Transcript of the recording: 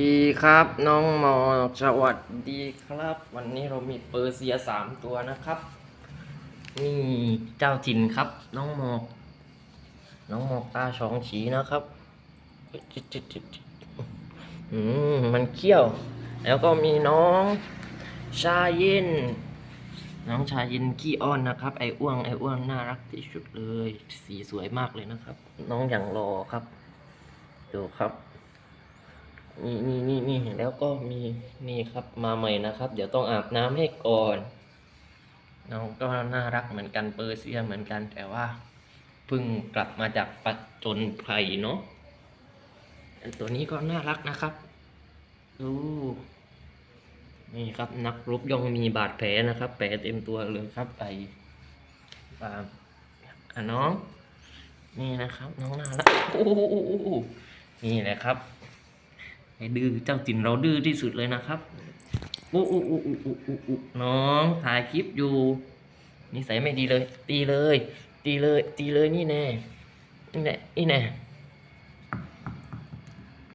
ดีครับน้องหมอกสวัสดีครับ วันนี้เรามีเปอร์เซียสามตัวนะครับ นี่เจ้าถิ่นครับ น้องหมอก น้องหมอกตาสองฉีนะครับจิดจิดจิดจิดอืมมันเขี้ยว แล้วก็มีน้องชาเยินน้องชาเยินขี้อ้อนนะครับ ไอ้อ้วงไอ้อ้วงน่ารักที่สุดเลย สีสวยมากเลยนะครับ น้องอย่างรอครับ ดูครับ นี่นี่นี่นี่แล้วก็มีนี่ครับมาใหม่นะครับ เดี๋ยวต้องอาบน้ำให้ก่อนน้องก็น่ารักเหมือนกันเปอร์เซียเหมือนกัน แต่ว่าเพิ่งกลับมาจากปัจจนไพรเนาะตัวนี้ก็น่ารักนะครับดูนี่ครับนักรบย่อมมีบาดแผลนะครับ แผลเต็มตัวเลยครับไปปามอะน้อง นี่นะครับ น้องน่ารักโอ้โหนี่แหละครับ อ้ดื้อเจ้าจินเราดื้อที่สุดเลยนะครับอู้อู้อู้อู้อู้อู้อู้น้องถ่ายคลิปอยู่นิสัยไม่ดีเลย ตีเลย ตีเลย ตีเลยนี่แน่นี่แน่นี่แน่